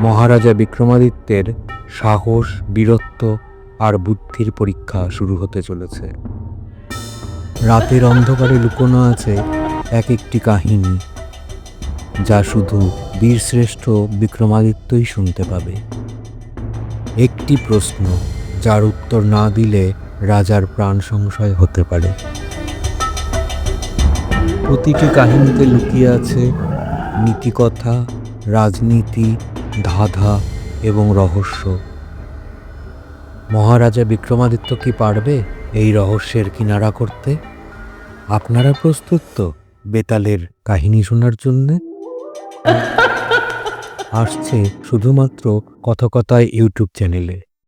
মহারাজা বিক্রমাদিত্যের সাহস, বীরত্ব আর বুদ্ধির পরীক্ষা শুরু হতে চলেছে। রাতের অন্ধকারে লুকোনো আছে এক একটি কাহিনী, যা শুধু বীরশ্রেষ্ঠ বিক্রমাদিত্যই শুনতে পাবে। একটি প্রশ্ন যার উত্তর না দিলে রাজার প্রাণ সংশয় হতে পারে। প্রতিটি কাহিনীতে লুকিয়ে আছে নীতিকথা, রাজনীতি ধাঁধা এবং রহস্য। মহারাজা বিক্রমাদিত্য কি পারবে এই রহস্যের কিনারা করতে? আপনারা প্রস্তুত তো বেতালের কাহিনী শোনার জন্যে? আসছে শুধুমাত্র কথকতায় ইউটিউব চ্যানেলে।